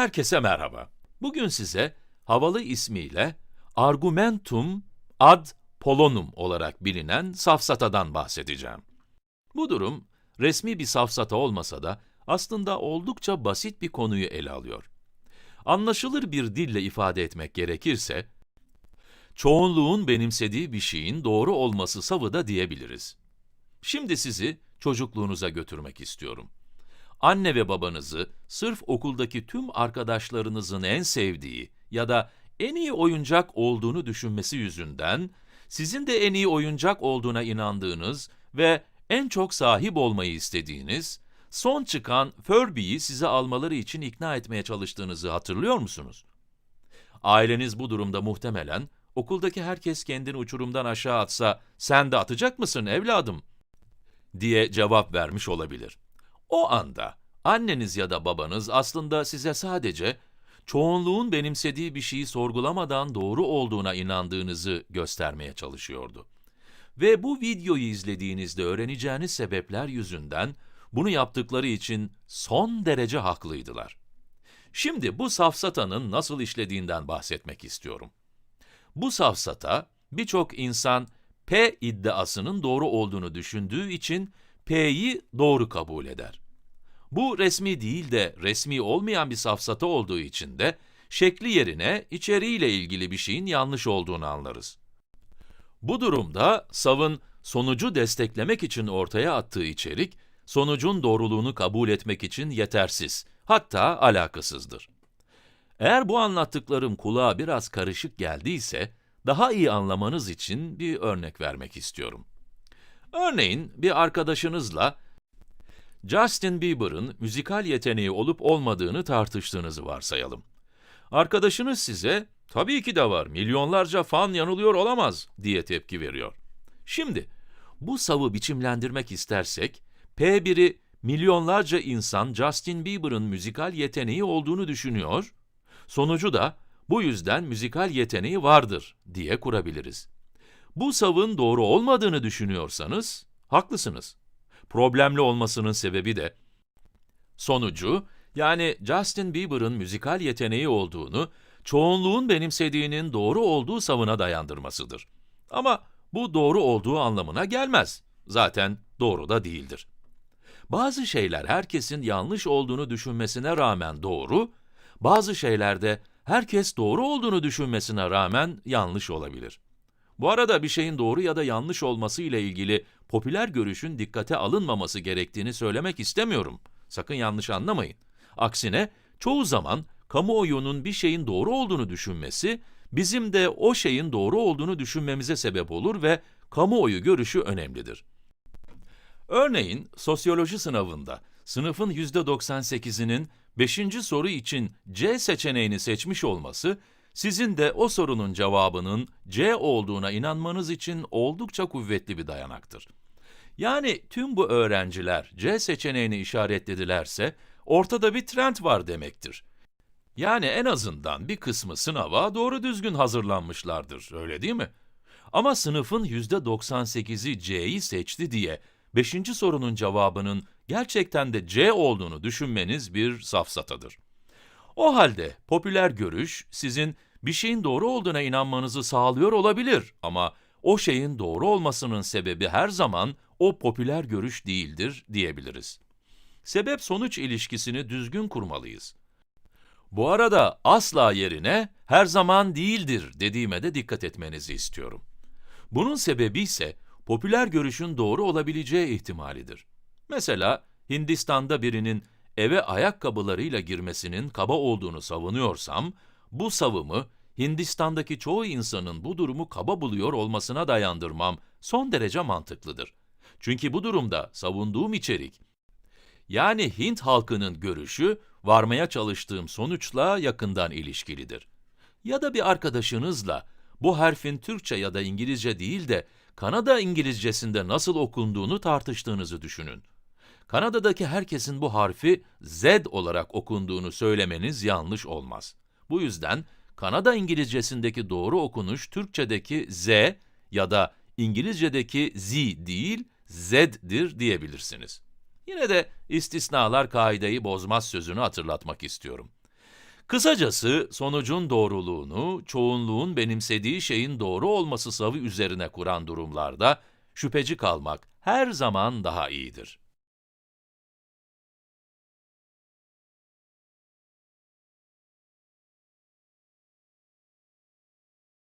Herkese merhaba. Bugün size havalı ismiyle argumentum ad polonum olarak bilinen safsatadan bahsedeceğim. Bu durum, resmi bir safsata olmasa da aslında oldukça basit bir konuyu ele alıyor. Anlaşılır bir dille ifade etmek gerekirse, çoğunluğun benimsediği bir şeyin doğru olması savı da diyebiliriz. Şimdi sizi çocukluğunuza götürmek istiyorum. Anne ve babanızı sırf okuldaki tüm arkadaşlarınızın en sevdiği ya da en iyi oyuncak olduğunu düşünmesi yüzünden, sizin de en iyi oyuncak olduğuna inandığınız ve en çok sahip olmayı istediğiniz, son çıkan Furby'yi size almaları için ikna etmeye çalıştığınızı hatırlıyor musunuz? Aileniz bu durumda muhtemelen, okuldaki herkes kendini uçurumdan aşağı atsa, sen de atacak mısın evladım? diye cevap vermiş olabilir. O anda anneniz ya da babanız aslında size sadece çoğunluğun benimsediği bir şeyi sorgulamadan doğru olduğuna inandığınızı göstermeye çalışıyordu. Ve bu videoyu izlediğinizde öğreneceğiniz sebepler yüzünden bunu yaptıkları için son derece haklıydılar. Şimdi bu safsatanın nasıl işlediğinden bahsetmek istiyorum. Bu safsata, birçok insan P iddiasının doğru olduğunu düşündüğü için P'yi doğru kabul eder. Bu resmi değil de resmi olmayan bir safsata olduğu için de şekli yerine içeriğiyle ilgili bir şeyin yanlış olduğunu anlarız. Bu durumda savın sonucu desteklemek için ortaya attığı içerik, sonucun doğruluğunu kabul etmek için yetersiz, hatta alakasızdır. Eğer bu anlattıklarım kulağa biraz karışık geldiyse, daha iyi anlamanız için bir örnek vermek istiyorum. Örneğin bir arkadaşınızla Justin Bieber'ın müzikal yeteneği olup olmadığını tartıştığınızı varsayalım. Arkadaşınız size, tabii ki de var, milyonlarca fan yanılıyor olamaz diye tepki veriyor. Şimdi, bu savı biçimlendirmek istersek, P1'i milyonlarca insan Justin Bieber'ın müzikal yeteneği olduğunu düşünüyor, sonucu da bu yüzden müzikal yeteneği vardır diye kurabiliriz. Bu savın doğru olmadığını düşünüyorsanız, haklısınız. Problemli olmasının sebebi de, sonucu, yani Justin Bieber'ın müzikal yeteneği olduğunu, çoğunluğun benimsediğinin doğru olduğu savına dayandırmasıdır. Ama bu doğru olduğu anlamına gelmez. Zaten doğru da değildir. Bazı şeyler herkesin yanlış olduğunu düşünmesine rağmen doğru, bazı şeylerde herkes doğru olduğunu düşünmesine rağmen yanlış olabilir. Bu arada bir şeyin doğru ya da yanlış olması ile ilgili popüler görüşün dikkate alınmaması gerektiğini söylemek istemiyorum. Sakın yanlış anlamayın. Aksine çoğu zaman kamuoyunun bir şeyin doğru olduğunu düşünmesi, bizim de o şeyin doğru olduğunu düşünmemize sebep olur ve kamuoyu görüşü önemlidir. Örneğin, sosyoloji sınavında sınıfın %98'inin 5. soru için C seçeneğini seçmiş olması, sizin de o sorunun cevabının C olduğuna inanmanız için oldukça kuvvetli bir dayanaktır. Yani tüm bu öğrenciler C seçeneğini işaretledilerse, ortada bir trend var demektir. Yani en azından bir kısmı sınava doğru düzgün hazırlanmışlardır, öyle değil mi? Ama sınıfın %98'i C'yi seçti diye, 5. sorunun cevabının gerçekten de C olduğunu düşünmeniz bir safsatadır. O halde popüler görüş sizin bir şeyin doğru olduğuna inanmanızı sağlıyor olabilir ama o şeyin doğru olmasının sebebi her zaman o popüler görüş değildir diyebiliriz. Sebep-sonuç ilişkisini düzgün kurmalıyız. Bu arada asla yerine her zaman değildir dediğime de dikkat etmenizi istiyorum. Bunun sebebi ise popüler görüşün doğru olabileceği ihtimalidir. Mesela Hindistan'da birinin eve ayakkabılarıyla girmesinin kaba olduğunu savunuyorsam, bu savımı Hindistan'daki çoğu insanın bu durumu kaba buluyor olmasına dayandırmam son derece mantıklıdır. Çünkü bu durumda savunduğum içerik, yani Hint halkının görüşü, varmaya çalıştığım sonuçla yakından ilişkilidir. Ya da bir arkadaşınızla, bu harfin Türkçe ya da İngilizce değil de Kanada İngilizcesinde nasıl okunduğunu tartıştığınızı düşünün. Kanada'daki herkesin bu harfi Z olarak okunduğunu söylemeniz yanlış olmaz. Bu yüzden Kanada İngilizcesindeki doğru okunuş Türkçedeki Z ya da İngilizcedeki Z değil, Z'dir diyebilirsiniz. Yine de istisnalar kaideyi bozmaz sözünü hatırlatmak istiyorum. Kısacası sonucun doğruluğunu çoğunluğun benimsediği şeyin doğru olması savı üzerine kuran durumlarda şüpheci kalmak her zaman daha iyidir.